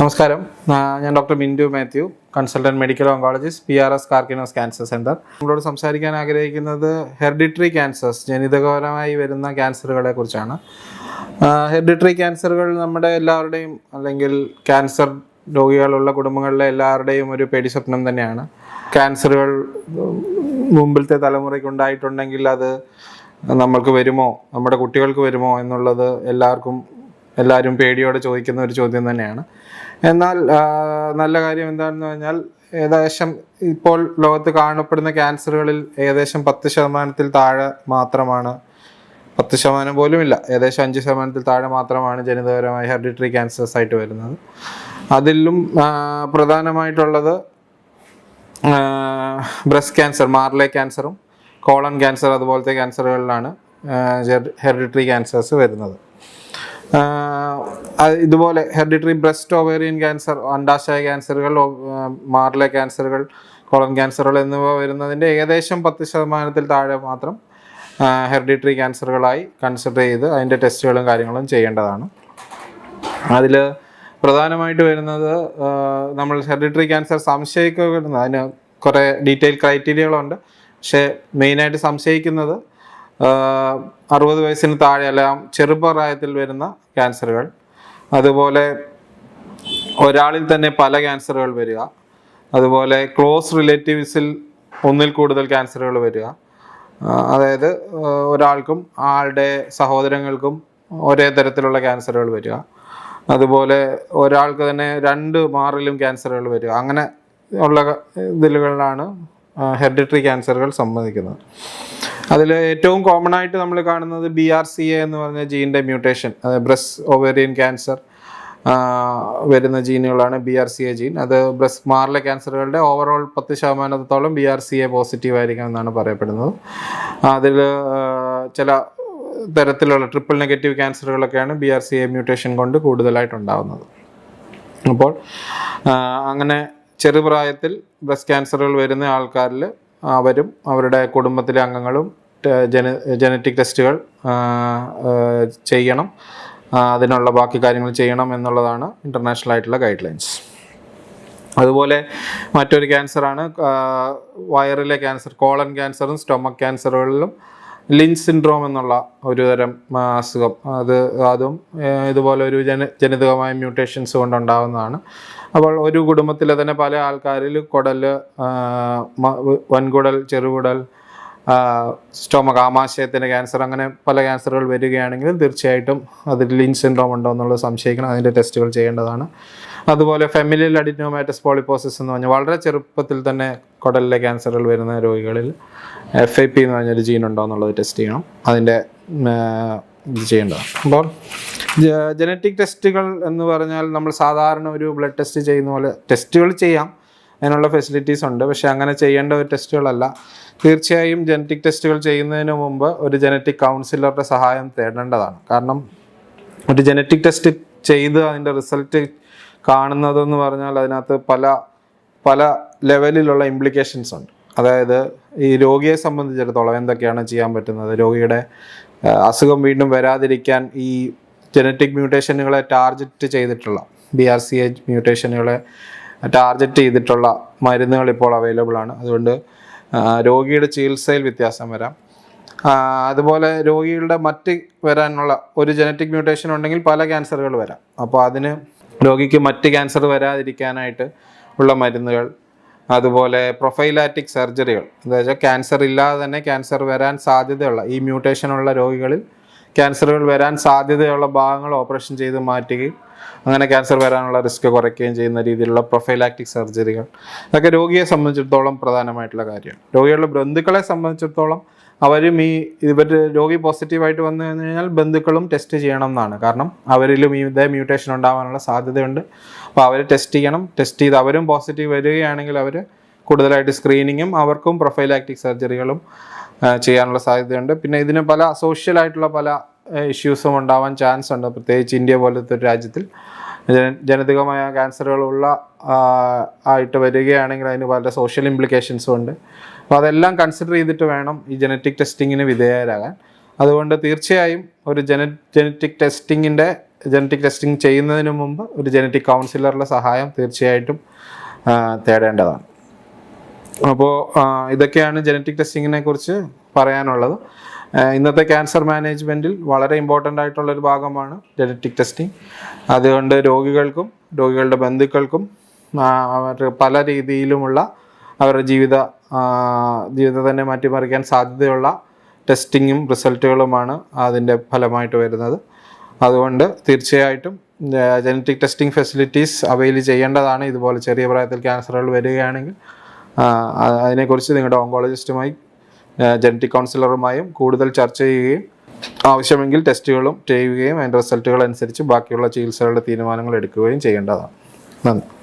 നമസ്കാരം. ഞാൻ doctor Mindu Mathew consultant medical oncologist P R S Karkinos cancer centre നമ്മളോട് സംസാരിക്കാൻ ആഗ്രഹിക്കുന്നത് ഹെറിഡിറ്ററി ക്യാൻസേഴ്സ് ജനിതകപരമായി വരുന്ന ക്യാൻസറുകളെ കുറിച്ചാണ്. ഹെറിഡിറ്ററി ക്യാൻസറുകൾ നമ്മുടെ എല്ലാവരുടെയും അല്ലെങ്കിൽ ക്യാൻസർ രോഗികളുള്ള കുടുംബങ്ങളിലെ എല്ലാവരുടെയും ഒരു പേടി സ്വപ്നം തന്നെയാണ്. ക്യാൻസറുകൾ മുമ്പിലത്തെ തലമുറയ്ക്ക് ഉണ്ടായിട്ടുണ്ടെങ്കിൽ അത് നമ്മൾക്ക് വരുമോ നമ്മുടെ കുട്ടികൾക്ക് വരുമോ എന്നുള്ളത് എല്ലാവർക്കും എല്ലാവരും പേടിയോടെ ചോദിക്കുന്ന ഒരു ചോദ്യം തന്നെയാണ്. എന്നാൽ നല്ല കാര്യം എന്താണെന്ന് പറഞ്ഞാൽ ഏകദേശം ഇപ്പോൾ ലോകത്ത് കാണപ്പെടുന്ന ക്യാൻസറുകളിൽ ഏകദേശം പത്ത് ശതമാനത്തിൽ താഴെ മാത്രമാണ്. പത്ത് ശതമാനം പോലും ഇല്ല ഏകദേശം അഞ്ച് ശതമാനത്തിൽ താഴെ മാത്രമാണ് ജനിതകപരമായ ഹെറിഡിറ്ററി ക്യാൻസേഴ്സ് ആയിട്ട് വരുന്നത്. അതിലും പ്രധാനമായിട്ടുള്ളത് ബ്രസ്റ്റ് ക്യാൻസർ മാർലെ ക്യാൻസറും കോളൺ ക്യാൻസർ അതുപോലത്തെ ക്യാൻസറുകളിലാണ് ഹെറിഡിറ്ററി ക്യാൻസേഴ്സ് വരുന്നത്. ഇതുപോലെ ഹെറിഡിറ്ററി ബ്രസ്റ്റ് ഓവേറിയൻ ക്യാൻസർ അണ്ടാശയ ക്യാൻസറുകൾ മാർലെ ക്യാൻസറുകൾ കോളൻ ക്യാൻസറുകൾ എന്നിവ വരുന്നതിന്റെ ഏകദേശം പത്ത് ശതമാനത്തിൽ താഴെ മാത്രം ഹെറിഡിറ്ററി ക്യാൻസറുകളായി കൺസിഡർ ചെയ്ത് അതിന്റെ ടെസ്റ്റുകളും കാര്യങ്ങളും ചെയ്യേണ്ടതാണ്. അതിൽ പ്രധാനമായിട്ട് വരുന്നത് നമ്മൾ ഹെറിഡിറ്ററി ക്യാൻസർ സംശയിക്കുന്നത് അതിന് കുറേ ഡീറ്റെയിൽ ക്രൈറ്റീരിയകളുണ്ട്. പക്ഷേ മെയിനായിട്ട് സംശയിക്കുന്നത് അറുപത് വയസ്സിന് താഴെ അല്ല ചെറുപ്രായത്തിൽ വരുന്ന ക്യാൻസറുകൾ. അതുപോലെ ഒരാളിൽ തന്നെ പല ക്യാൻസറുകൾ വരിക. അതുപോലെ ക്ലോസ് റിലേറ്റീവ്സിൽ ഒന്നിൽ കൂടുതൽ ക്യാൻസറുകൾ വരിക. അതായത് ഒരാൾക്കും ആളുടെ സഹോദരങ്ങൾക്കും ഒരേ തരത്തിലുള്ള ക്യാൻസറുകൾ വരിക. അതുപോലെ ഒരാൾക്ക് തന്നെ രണ്ട് മാറിലും ക്യാൻസറുകൾ വരിക. അങ്ങനെ ഉള്ള ഇതിലുകളിലാണ് ഹെറിഡിറ്ററി ക്യാൻസറുകൾ സംബന്ധിക്കുന്നത്. അതിൽ ഏറ്റവും കോമൺ ആയിട്ട് നമ്മൾ കാണുന്നത് ബി ആർ സി എ എന്ന് പറഞ്ഞ ജീന്റെ മ്യൂട്ടേഷൻ അതായത് ബ്രസ് ഒവേറിയൻ ക്യാൻസർ വരുന്ന ജീനുകളാണ് B R C A gene അത് ബ്രസ്റ്റ് മാറിലെ ക്യാൻസറുകളുടെ ഓവറോൾ പത്ത് ശതമാനത്തോളം B R C A positive ആയിരിക്കും എന്നാണ് പറയപ്പെടുന്നത്. അതിൽ ചില തരത്തിലുള്ള triple negative ക്യാൻസറുകളൊക്കെയാണ് B R C A mutation കൊണ്ട് കൂടുതലായിട്ടുണ്ടാകുന്നത് അപ്പോൾ അങ്ങനെ ചെറുപ്രായത്തിൽ ബ്രസ്റ്റ് ക്യാൻസറുകൾ വരുന്ന ആൾക്കാരിൽ അവരും അവരുടെ കുടുംബത്തിലെ അംഗങ്ങളും ജന ജനറ്റിക് ടെസ്റ്റുകൾ ചെയ്യണം. അതിനുള്ള ബാക്കി കാര്യങ്ങൾ ചെയ്യണം എന്നുള്ളതാണ് ഇന്റർനാഷണൽ ആയിട്ടുള്ള ഗൈഡ് ലൈൻസ് അതുപോലെ മറ്റൊരു ക്യാൻസറാണ് വയറിലെ ക്യാൻസർ കോളൻ ക്യാൻസറും സ്റ്റൊമക് ക്യാൻസറുകളിലും ലിൻസ് സിൻഡ്രോം എന്നുള്ള ഒരു തരം അസുഖം. അത് അതും ഇതുപോലെ ഒരു ജന ജനിതകമായ മ്യൂട്ടേഷൻസ് കൊണ്ടുണ്ടാകുന്നതാണ് അപ്പോൾ ഒരു കുടുംബത്തിലെ തന്നെ പല ആൾക്കാരിൽ കുടൽ വൻകുടൽ ചെറുകുടൽ സ്റ്റൊമക് ആമാശയത്തിന്റെ ക്യാൻസർ അങ്ങനെ പല ക്യാൻസറുകൾ വരികയാണെങ്കിലും തീർച്ചയായിട്ടും അതിൽ ലിൻ സിൻഡ്രോം ഉണ്ടോ എന്നുള്ളത് സംശയിക്കണം. അതിന്റെ ടെസ്റ്റുകൾ ചെയ്യേണ്ടതാണ്. അതുപോലെ ഫെമിലിയൽ അഡിനോമാറ്റസ് പോളിപ്പോസിസ് എന്ന് പറഞ്ഞാൽ വളരെ ചെറുപ്പത്തിൽ തന്നെ കുടലിലെ ക്യാൻസറുകൾ വരുന്ന രോഗികളിൽ എഫ് ഐ പി എന്ന് പറഞ്ഞൊരു ജീൻ ഉണ്ടോ എന്നുള്ളത് ടെസ്റ്റ് ചെയ്യണം. അതിന്റെ ഇത് ചെയ്യേണ്ടതാണ്. അപ്പോൾ ജനറ്റിക് ടെസ്റ്റുകൾ എന്ന് പറഞ്ഞാൽ നമ്മൾ സാധാരണ ഒരു ബ്ലഡ് ടെസ്റ്റ് ചെയ്യുന്ന പോലെ ടെസ്റ്റുകൾ ചെയ്യാം. അതിനുള്ള ഫെസിലിറ്റീസ് ഉണ്ട്. പക്ഷെ അങ്ങനെ ചെയ്യേണ്ട ഒരു ടെസ്റ്റുകളല്ല തീർച്ചയായും ജനറ്റിക് ടെസ്റ്റുകൾ ചെയ്യുന്നതിന് മുമ്പ് ഒരു ജനറ്റിക് കൗൺസിലറുടെ സഹായം തേടേണ്ടതാണ്. കാരണം ഒരു ജനറ്റിക് ടെസ്റ്റ് ചെയ്ത് അതിന്റെ റിസൾട്ട് കാണുന്നതെന്ന് പറഞ്ഞാൽ അതിനകത്ത് പല പല ലെവലിലുള്ള ഇംപ്ലിക്കേഷൻസ് ഉണ്ട്. അതായത് ഈ രോഗിയെ സംബന്ധിച്ചിടത്തോളം എന്തൊക്കെയാണ് ചെയ്യാൻ പറ്റുന്നത്? രോഗിയുടെ അസുഖം വീണ്ടും വരാതിരിക്കാൻ ഈ ജനറ്റിക് മ്യൂട്ടേഷനുകളെ ടാർഗറ്റ് ചെയ്തിട്ടുള്ള ബി ആർ സി എച്ച് മ്യൂട്ടേഷനുകളെ ടാർഗറ്റ് ചെയ്തിട്ടുള്ള മരുന്നുകൾ ഇപ്പോൾ അവൈലബിൾ ആണ്. അതുകൊണ്ട് രോഗിയുടെ ചികിത്സയിൽ വ്യത്യാസം വരാം. അതുപോലെ രോഗികളുടെ മറ്റ് വരാനുള്ള ഒരു ജനറ്റിക് മ്യൂട്ടേഷൻ ഉണ്ടെങ്കിൽ പല ക്യാൻസറുകൾ വരാം. അപ്പോൾ അതിന് രോഗിക്ക് മറ്റ് ക്യാൻസർ വരാതിരിക്കാനായിട്ട് ഉള്ള മരുന്നുകൾ അതുപോലെ പ്രൊഫൈലാറ്റിക് സർജറികൾ എന്താ ക്യാൻസർ ഇല്ലാതെ തന്നെ ക്യാൻസർ വരാൻ സാധ്യതയുള്ള ഈ മ്യൂട്ടേഷനുള്ള രോഗികളിൽ ക്യാൻസറുകൾ വരാൻ സാധ്യതയുള്ള ഭാഗങ്ങൾ ഓപ്പറേഷൻ ചെയ്ത് മാറ്റുകയും അങ്ങനെ ക്യാൻസർ വരാനുള്ള റിസ്ക് കുറയ്ക്കുകയും ചെയ്യുന്ന രീതിയിലുള്ള പ്രൊഫൈലാക്റ്റിക് സർജറികൾ അതൊക്കെ രോഗിയെ സംബന്ധിച്ചിടത്തോളം പ്രധാനമായിട്ടുള്ള കാര്യമാണ് രോഗികളുടെ ബന്ധുക്കളെ സംബന്ധിച്ചിടത്തോളം അവരും ഈ ഇവർ രോഗി പോസിറ്റീവായിട്ട് വന്നു കഴിഞ്ഞാൽ ബന്ധുക്കളും ടെസ്റ്റ് ചെയ്യണം എന്നാണ്. കാരണം അവരിലും ഈ ഇതേ മ്യൂട്ടേഷൻ ഉണ്ടാകാനുള്ള സാധ്യതയുണ്ട്. അപ്പോൾ അവർ ടെസ്റ്റ് ചെയ്യണം. ടെസ്റ്റ് ചെയ്ത് അവരും പോസിറ്റീവ് വരികയാണെങ്കിൽ അവർ കൂടുതലായിട്ട് സ്ക്രീനിങ്ങും അവർക്കും പ്രൊഫൈലാക്റ്റിക് സർജറികളും ചെയ്യാനുള്ള സാധ്യതയുണ്ട്. പിന്നെ ഇതിന് പല സോഷ്യലായിട്ടുള്ള പല ഇഷ്യൂസും ഉണ്ടാവാൻ ചാൻസ് ഉണ്ട്. പ്രത്യേകിച്ച് ഇന്ത്യ പോലത്തെ ഒരു രാജ്യത്തിൽ. ജനതികമായ ക്യാൻസറുകളുള്ള ആയിട്ട് വരികയാണെങ്കിൽ അതിന് പല സോഷ്യൽ ഇംപ്ലിക്കേഷൻസും ഉണ്ട്. അപ്പോൾ അതെല്ലാം കൺസിഡർ ചെയ്തിട്ട് വേണം ഈ ജനറ്റിക് ടെസ്റ്റിങ്ങിന് വിധേയരാകാൻ. അതുകൊണ്ട് തീർച്ചയായും ഒരു ജന ജനറ്റിക് ടെസ്റ്റിങ്ങിന്റെ ജനറ്റിക് ടെസ്റ്റിംഗ് ചെയ്യുന്നതിന് മുമ്പ് ഒരു ജനറ്റിക് കൗൺസിലറുടെ സഹായം തീർച്ചയായിട്ടും തേടേണ്ടതാണ്. അപ്പോൾ ഇതൊക്കെയാണ് ജനറ്റിക് ടെസ്റ്റിങ്ങിനെ കുറിച്ച് പറയാനുള്ളത്. ഇന്നത്തെ ക്യാൻസർ മാനേജ്മെന്റിൽ വളരെ ഇമ്പോർട്ടന്റ് ആയിട്ടുള്ള ഒരു ഭാഗമാണ് ജനറ്റിക് ടെസ്റ്റിംഗ് അതുകൊണ്ട് രോഗികൾക്കും രോഗികളുടെ ബന്ധുക്കൾക്കും പല രീതിയിലുമുള്ള അവരുടെ ജീവിത ജീവിതം തന്നെ മാറ്റിമറിക്കാൻ സാധ്യതയുള്ള ടെസ്റ്റിങ്ങും റിസൾട്ടുകളുമാണ് അതിന്റെ ഫലമായിട്ട് വരുന്നത്. അതുകൊണ്ട് തീർച്ചയായിട്ടും ജനറ്റിക് ടെസ്റ്റിംഗ് ഫെസിലിറ്റീസ് അവൈൽ ചെയ്യേണ്ടതാണ്. ഇതുപോലെ ചെറിയ പ്രായത്തിൽ ക്യാൻസറുകൾ വരികയാണെങ്കിൽ അതിനെക്കുറിച്ച് നിങ്ങളുടെ ഓങ്കോളജിസ്റ്റുമായി ജനറ്റിക് കൗൺസിലറുമായും കൂടുതൽ ചർച്ച ചെയ്യുകയും ആവശ്യമെങ്കിൽ ടെസ്റ്റുകളും ചെയ്യുകയും അതിന്റെ റിസൾട്ടുകൾ അനുസരിച്ച് ബാക്കിയുള്ള ചികിത്സകളുടെ തീരുമാനങ്ങൾ എടുക്കുകയും ചെയ്യേണ്ടതാണ്. നന്ദി.